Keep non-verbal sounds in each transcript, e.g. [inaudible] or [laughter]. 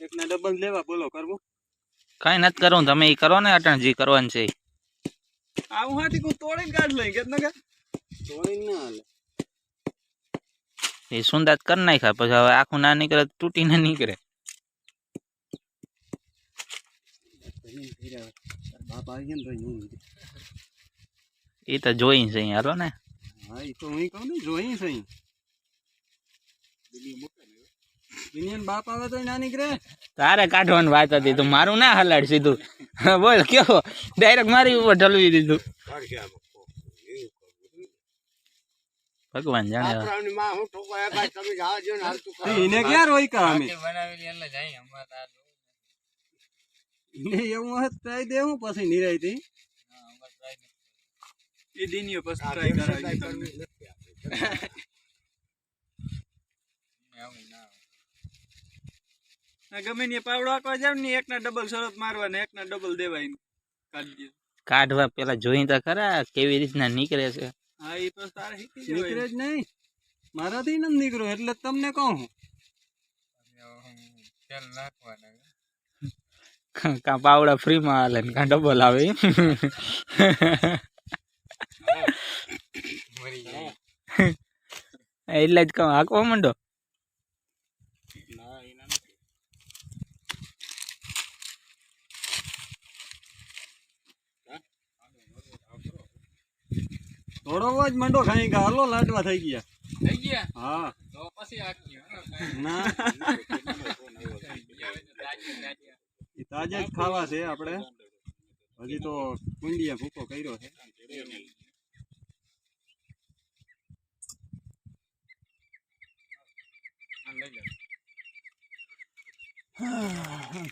એકના ડબલ લેવા બોલો કરવું? કઈ નથી કરવું તમે એ કરો ને અટણ જે કરવાનું છે આવું હાથી કો તોડીને કાઢ લઈ કે નગર? તોડીને ના હાલે. એ સુંદાત કરી નાખ્યા પછી હવે આખું ના નીકળે તૂટી તૂટીને નીકળે. બાપ આવી ગયા ને તો એ તો જોઈ છે અહીં હાલો ને. હા એ તો હું કહું ને જોઈ સહી બાપ આવે તો ના નીકળે? તારે કાઢવાની વાત હતી તું મારું ના હલાડ સીધું. બોલ કયો? ડાયરેક્ટ મારી ઉપર ઢલવી દીધું. ભગવાન જાણે હવે. એને ક્યાં રોઈ કા અમે એવું ટ્રાય દે હું પછી નિરાયથી એ દિનિયો પછી ટ્રાય કરાવી [laughs] ગમે ને પાવડો આકવા જાવ ને એકના ડબલ શરત મારવા ને એકના ડબલ દેવાય કાઢી કાઢવા પેલા જોઈ તો ખરા કેવી રીતના નીકળે છે. હા એ તો તારે નીકળે જ નહીં. મારાથી નથી નીકળ્યો એટલે જ તમને કહું કાં પાવડા ફ્રીમાં હાલે ને કાં ડબલ આવે. એટલે જ કહું હાકવા માંડો? થોડો જ મંડો ખાઈ ગયા. હાલો લાડવા થઈ ગયા. થઈ ગયા? હા. તો પછી આખી ના. એ તાજા જ ખાવા છે આપણે. હજી તો કુંડીએ ભૂકો કર્યો છે.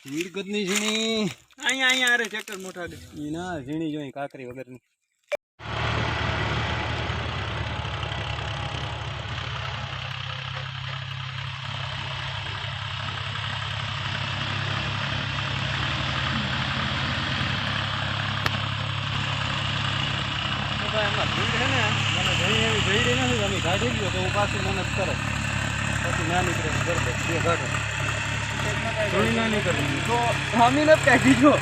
ભીડ કદની ઝીણી. અહીંયા અહીંયા અરે ટ્રેક્ટર મોટા ઈ ના ઝીણી જોઈ કાકરી વગરની એમાં ભીડ છે ને મને જઈ એવી જઈ નથી તમે કાઢી લ્યો તો હું પાછી મહેનત કરે પછી ના નીકળે ગરબે બે કાઢો થોડી ના નીકળે તો હામી નથી કાઢી જો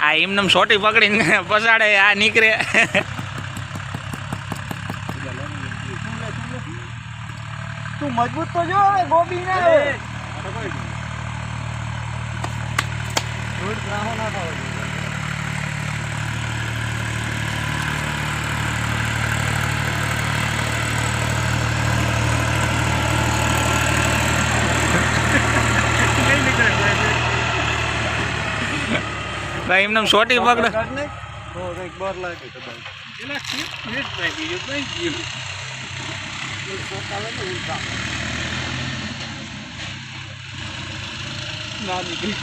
આ એમને સોટી પકડીને પસાડે આ નીકળે. તું મજબૂત તો જો હવે ગોબી ના રોડ ગ્રાહો ના થાવ ભાઈ એમને સોટી પકડે. બર લાગે તો ભાઈ એલા ખીટ ખીટ ભાઈ બીજું કઈ ગયું ના નીકળી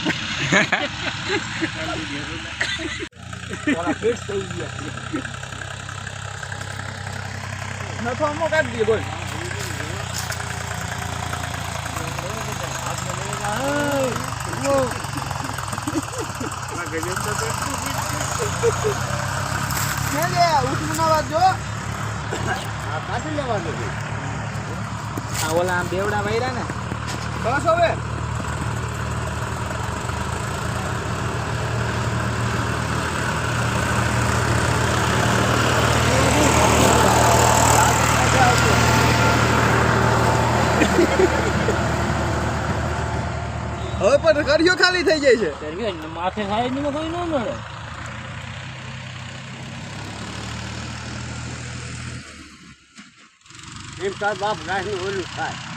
નથો અમો કાઢી દે બોલ ઓલા આમ બેવડા વાયરા ને બસ હવે હવે પણ કર્યો ખાલી થઈ જાય છે. માથે થાય નહીં કોઈ ન મળે. એમ તાર બાપ ઘાસનું ઓલું ખાય